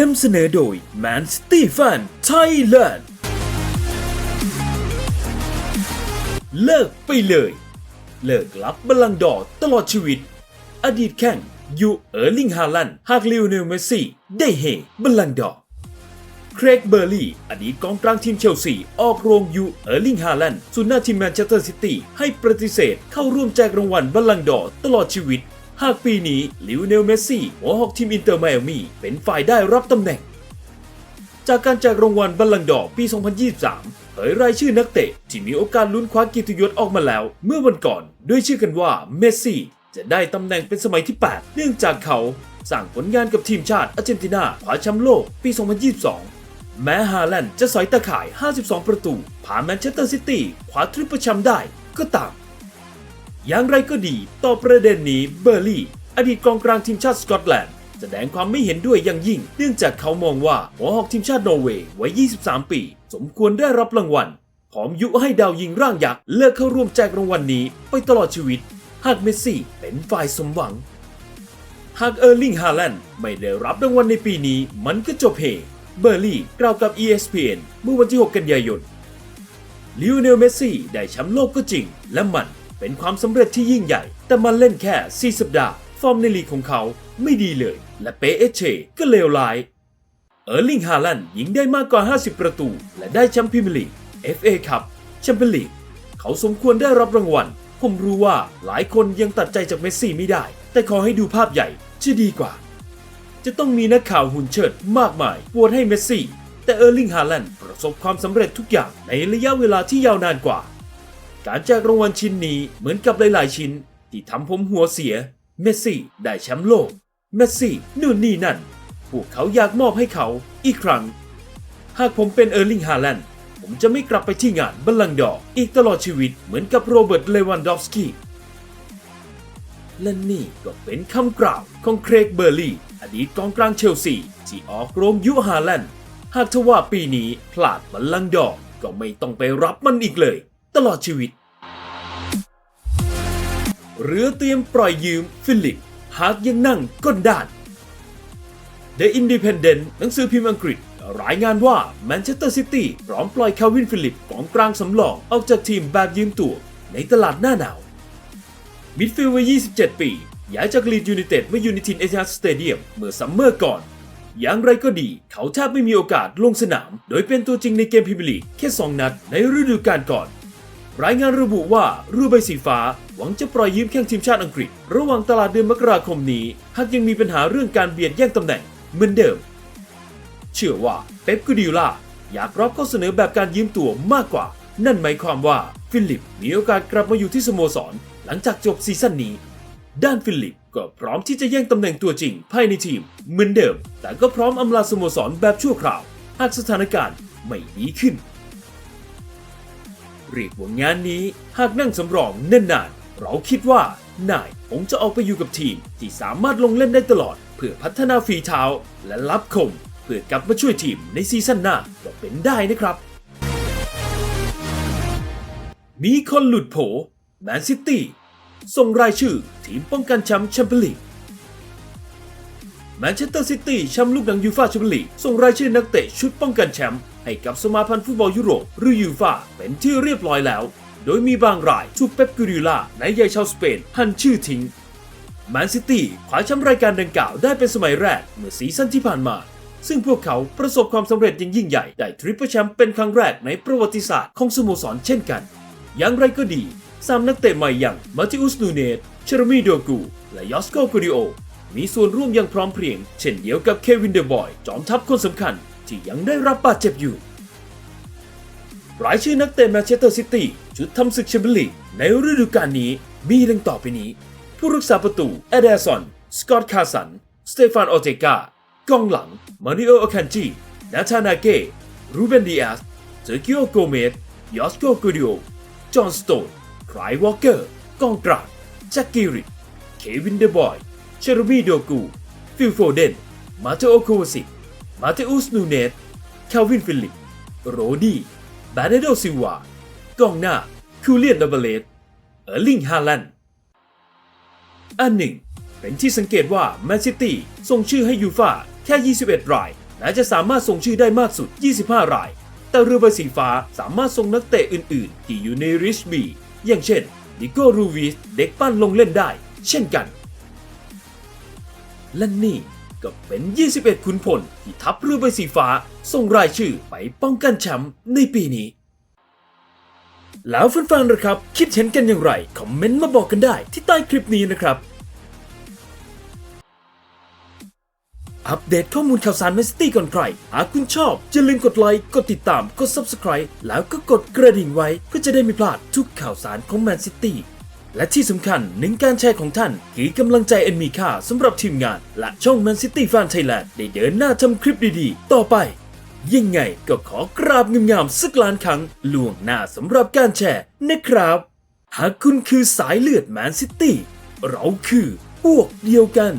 นำเสนอโดย Man City Fan Thailand เลิกไปเลย เลิกรับบอลลังก์ดอตลอดชีวิต อดีตแข่งยูเออร์ลิงฮาลันหากลิวเนลเมสซี่ ได้เฮบอลลังก์ดอเครกเบอร์ลี่อดีตกองกลางทีมเชลซี ออกโรงยูเออร์ลิงฮาลันด์สุนหน้าทีมแมนเชสเตอร์ซิตี้ให้ปฏิเสธเข้าร่วมแจกรางวัลบัลลังก์ดอร์ตลอดชีวิต หากปีนี้ลิวเนลเมสซี่หัวหอกทีมอินเตอร์ไมอามี่เป็นฝ่ายได้รับตำแหน่ง จากการแจกรางวัลบัลลังดอร์ปี 2023 เผยรายชื่อนักเตะที่มีโอกาสลุ้นคว้ากียรติยศออกมาแล้ว เมื่อวันก่อนด้วยชื่อกันว่าเมสซี่จะได้ตำแหน่งเป็นสมัยที่ 8 เนื่องจากเขาสร้างผลงานกับทีมชาติอาร์เจนตินาคว้าแชมป์โลกปี 2022 แม้ฮาแลนด์จะสอยตะข่าย 52 ประตูผ่านแมนเชสเตอร์ซิตี้คว้าทริปเปิลแชมป์ได้ก็ตาม อย่างไรก็ดี ต่อประเด็นนี้เบอร์ลี่ อดีตกองกลางทีมชาติสกอตแลนด์แสดงความไม่เห็นด้วยอย่างยิ่ง เนื่องจากเขามองว่าหัวหอกทีมชาตินอร์เวย์วัย 23 ปี สมควรได้รับรางวัลพร้อมยุให้ดาวยิงร่างยักษ์เลิกเข้าร่วมแจกรางวัลนี้ไปตลอดชีวิต หากเมสซี่เป็นฝ่ายสมหวัง หากเออร์ลิงฮาแลนด์ไม่ได้รับรางวัลในปีนี้ มันก็จบเฮเบอร์ลี่กล่าวกับ ESPN เมื่อวันที่ 6 กันยายนลิวเนลเมสซี่ได้แชมป์โลกก็จริง และมัน เป็นความสำเร็จที่ยิ่งใหญ่ แต่มันเล่นแค่ 4 สัปดาห์ ฟอร์มในลีกของเขาไม่ดีเลย และเปเอเชก็เลวร้าย เออร์ลิงฮาแลนยิงได้มากกว่า 50 ประตู และได้แชมป์พรีเมียร์ลีก FA คัพแชมเปี้ยนลีก เขาสมควรได้รับรางวัล ผมรู้ว่าหลายคนยังตัดใจจากเมสซี่ไม่ได้ แต่ขอให้ดูภาพใหญ่จะดีกว่า จะต้องมีนักข่าวหุ่นเชิดมากมายปวดให้เมสซี่ แต่เออร์ลิงฮาแลนประสบความสำเร็จทุกอย่างในระยะเวลาที่ยาวนานกว่า การแจกรางวัลชิ้นนี้เหมือนกับหลายๆชิ้น ที่ทำผมหัวเสีย เมสซี่ได้แชมป์โลก เมสซี่นู่นนี่นั่น พวกเขาอยากมอบให้เขาอีกครั้ง หากผมเป็นเออร์ลิงฮาแลนด์ผมจะไม่กลับไปที่งานบัลลังดอร์อีกตลอดชีวิตเหมือนกับโรเบิร์ตเลวันดอฟสกี้และนี่ก็เป็นคำกล่าวของเครกเบอร์ลี่อดีตกองกลางเชลซีที่ออกโรงยุฮาแลนด์ หากทว่าปีนี้พลาดบัลลังดอร์ก็ไม่ต้องไปรับมันอีกเลย ตลอดชีวิตเรือเตรียมปล่อยยืมฟิลิป หากยังนั่งก้นด้าน The Independent หนังสือพิมพ์อังกฤษ รายงานว่าแมนเชสเตอร์ซิตี้พร้อมปล่อยคาวินฟิลิปกองกลางสำรองออกจากทีมแบบยืมตัวในตลาดหน้าหนาว มิดฟิลด์วัย 27 ปีย้ายจากลีดยูไนเต็ดมายู่ในทีมเอทิฮัดสเตเดียมเมื่อซัมเมอร์ก่อน อย่างไรก็ดี เขาแทบไม่มีโอกาสลงสนาม โดยเป็นตัวจริงในเกมพรีเมียร์ลีกแค่ 2 นัดในฤดูกาลก่อน รายงานระบุว่ารูใบสีฟ้าหวังจะปล่อยยืมแข้งทีมชาติอังกฤษ ระหว่างตลาดเดือนมกราคมนี้ หากยังมีปัญหาเรื่องการเบียดแย่งตำแหน่งเหมือนเดิม เชื่อว่าเป๊ปกูดิล่าอยากรับข้อเสนอแบบการยืมตัวมากกว่า นั่นหมายความว่าฟิลิปมีโอกาสกลับมาอยู่ที่สโมสร หลังจากจบซีซั่นนี้ ด้านฟิลิปก็พร้อมที่จะแย่งตำแหน่งตัวจริงภายในทีมเหมือนเดิม แต่ก็พร้อมอำลาสโมสรแบบชั่วคราว หากสถานการณ์ไม่ดีขึ้น เรียกว่างานนี้ หากนั่งสำรองเน่นนานๆ เราคิดว่านายคงจะออกไปอยู่กับทีม ที่สามารถลงเล่นได้ตลอด เพื่อพัฒนาฝีเท้าและรับคม เพื่อกลับมาช่วยทีมในซีซั่นหน้าก็เป็นได้นะครับ มีคนหลุดโผแมนซิตี้ส่งรายชื่อทีมป้องกันแชมป์แชมเปี้ยนลีกแมนเชสเตอร์ซิตี้แชมป์ลูกหนังยูฟ่าแชมเปี้ยนลีกส่งรายชื่อนักเตะชุดป้องกันแชมป์ ให้กับสมาพันธ์ฟุตบอลยุโรปหรือยูฟ่าเป็นที่เรียบร้อยแล้ว โดยมีบางรายถูกเป๊ปกูดิล่าในใหญ่ชาวสเปนหันชื่อทิ้งแมนซิตี้คว้าแชมป์รายการดังกล่าวได้เป็นสมัยแรกเมื่อซีซั่นที่ผ่านมา ซึ่งพวกเขาประสบความสำเร็จอย่างยิ่งใหญ่ ได้ทริปเปิลแชมป์เป็นครั้งแรกในประวัติศาสตร์ของสโมสรเช่นกัน อย่างไรก็ดีสามนักเตะใหม่อย่างมาติอุสนูเนสเชอร์มีโดกูและยอสโกกูดิโอมีส่วนร่วมอย่างพร้อมเพรียง เช่นเดียวกับเควินเดอบอย จอมทัพคนสำคัญ ที่ยังได้รับบาดเจ็บอยู่ รายชื่อนักเตะแมนเชสเตอร์ซิตี้ชุดทำศึกแชมเปี้ยนลีกในฤดูกาลนี้มีดังต่อไปนี้ ผู้รักษาประตูเอเดอร์สัน สกอตต์คาสัน สเตฟานโอเตกากองหลังมาริโออาคันจีนาธานาเกรูเบนดิอาสเซอร์กิโอโกเมสยอสโกกูดิโอจอห์นสโตนไครวอลเกอร์กองกลางแจ็คกิริเควินเดบอย เชอร์มีโดกู ฟิลโฟเดน มาเตโอโควาซิ มาเตอุสนูเนสคาวินฟิลิป โรดี้บาเนโดซิวากองหน้า คูเลียนดับเบลเลตเออร์ลิงฮาแลนด์อันหนึ่ง เป็นที่สังเกตว่าแมนซิตี้ส่งชื่อให้ยูฟ่าแค่ 21 รายแม้จะสามารถส่งชื่อได้มากสุด 25 ราย แต่เรือใบสีฟ้าสามารถส่งนักเตะอื่น ๆ ที่อยู่ในริชบีอย่างเช่นดิโก้รูวิสเด็กปั้นลงเล่นได้ เช่นกัน และนี่ ก็เป็น 21 ขุนพลที่ทัพเรือใบสีฟ้าส่งรายชื่อไปป้องกันแชมป์ในปีนี้ แล้วแฟนๆนะครับ คิดเห็นกันอย่างไร คอมเมนต์มาบอกกันได้ที่ใต้คลิปนี้นะครับ อัปเดตข้อมูลข่าวสารแมนซิตี้ก่อนใคร หากคุณชอบอย่าลืมกดไลค์ กดติดตาม กด Subscribe แล้วก็กดกระดิ่งไว้เพื่อจะได้ไม่พลาดทุกข่าวสารของแมนซิตี้ และที่สำคัญหนึ่งการแชร์ของท่านคือกำลังใจอันมีค่าสำหรับทีมงาน และช่องแมนซิตี้แฟนไทยแลนด์ได้เดินหน้าทำคลิปดีๆ ต่อไป ยังไงก็ขอกราบงามๆสักล้านครั้งล่วงหน้าสำหรับการแชร์นะครับ หากคุณคือสายเลือดแมนซิตี้เราคือพวกเดียวกัน